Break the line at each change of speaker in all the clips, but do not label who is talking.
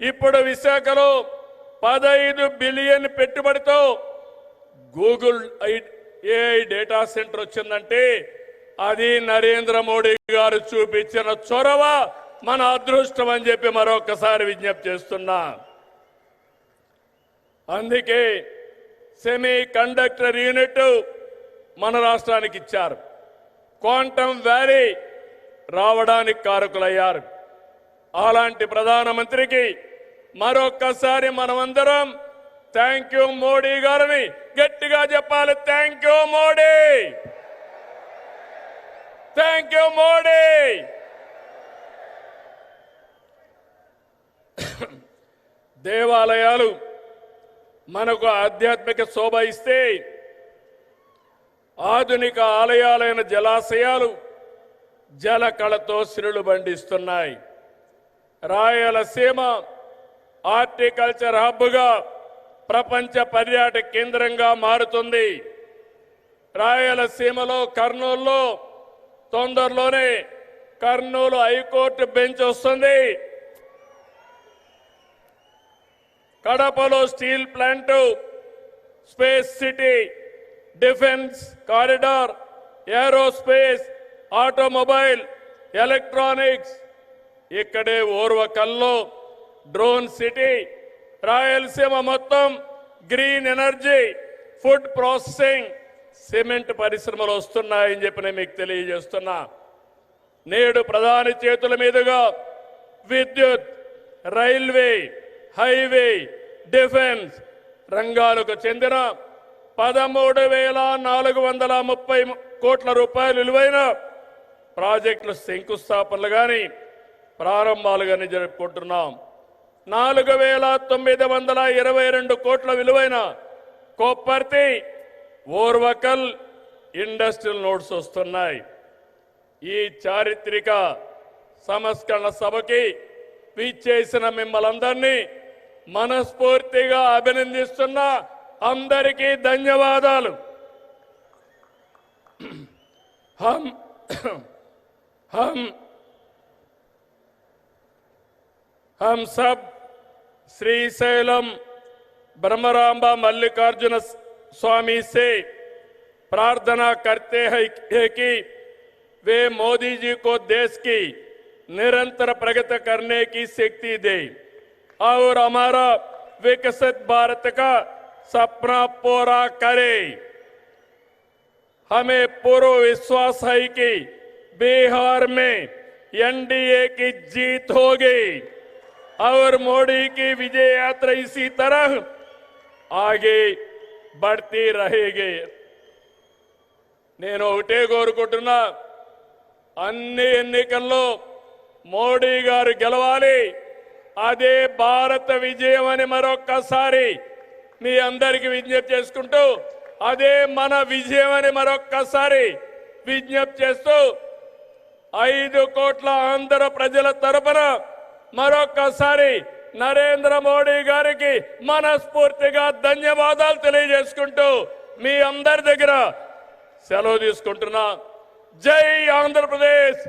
ఇప్పుడు విశాఖలో పదహైదు బిలియన్ పెట్టుబడితో గూగుల్ ఏఐ డేటా సెంటర్ వచ్చిందంటే అది నరేంద్ర మోడీ గారు చూపించిన చొరవ మన అదృష్టం అని చెప్పి మరొకసారి విజ్ఞప్తి చేస్తున్నా. అందుకే సెమీ కండక్టర్ యూనిట్ మన రాష్ట్రానికి ఇచ్చారు. క్వాంటమ్ వ్యాలీ రావడానికి కారకులయ్యారు. అలాంటి ప్రధానమంత్రికి మరొక్కసారి మనమందరం థ్యాంక్ యూ మోడీ గారిని. గట్టిగా చెప్పాలి thank you Modi! Thank you Modi! దేవాలయాలు మనకు ఆధ్యాత్మిక శోభ ఇస్తే ఆధునిక ఆలయాలైన జలాశయాలు జల కళతో సిరులు బండిస్తున్నాయి. రాయలసీమ హార్టికల్చర్ హబ్గా ప్రపంచ పర్యాటక కేంద్రంగా మారుతుంది. రాయలసీమలో కర్నూలులో తొందరలోనే కర్నూలు హైకోర్టు బెంచ్ వస్తుంది. కడపలో steel plant space city defence corridor aerospace automobile electronics ఇక్కడే ఓర్వకల్లో డ్రోన్ సిటీ రాయలసీమ మొత్తం green energy food processing cement పరిశ్రమలు వస్తున్నాయని చెప్పి నేను మీకు తెలియజేస్తున్నా. నేడు ప్రధాని చేతుల మీదుగా విద్యుత్ రైల్వే హైవే డిఫెన్స్ రంగాలకు చెందిన పదమూడు వేల నాలుగు వందల ముప్పై కోట్ల రూపాయలు విలువైన ప్రాజెక్టులు శంకుస్థాపనలు కానీ ప్రారంభాలుగానే జరుపుకుంటున్నాం. నాలుగు వేల తొమ్మిది వందల ఇరవై రెండు కోట్ల విలువైన కొప్పర్తి ఓర్వకల్ ఇండస్ట్రియల్ నోట్స్ వస్తున్నాయి. ఈ చారిత్రక సంస్కరణ సభకి విచ్చేసిన మిమ్మల్ందరినీ మనస్ఫూర్తిగా అభినందిస్తున్నా అందరికీ ధన్యవాదాలు. హం హం हम सब श्रीशैलम ब्रह्मरांबा मल्लिकार्जुन स्वामी से प्रार्थना करते हैं कि वे मोदी जी को देश की निरंतर प्रगति करने की शक्ति दे और हमारा विकसित भारत का सपना पूरा करे। हमें पूर्व विश्वास है कि बिहार में एनडीए की जीत होगी। और मोदी की विजय यात्रा इसी तरह आगे बढ़ती रहेगी నేను ఒకటే కోరుకుంటున్నా అన్ని ఎన్నికల్లో మోడీ గారు గెలవాలి అదే భారత విజయం అని మరొక్కసారి మీ అందరికి విజ్ఞప్తి చేసుకుంటూ అదే మన విజయం అని మరొక్కసారి విజ్ఞప్తి చేస్తూ ఐదు కోట్ల ఆంధ్ర ప్రజల తరపున మరొక్కసారి నరేంద్ర మోడీ గారికి మనస్ఫూర్తిగా ధన్యవాదాలు తెలియజేసుకుంటూ మీ అందరి దగ్గర సెలవు తీసుకుంటున్నా. జై ఆంధ్రప్రదేశ్!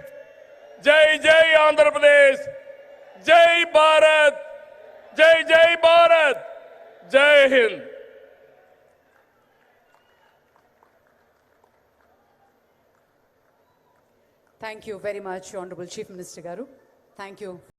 జై జై ఆంధ్రప్రదేశ్! జై భారత్! జై జై భారత్! జై Hind!
Thank you very much honourable chief minister గారు. Thank you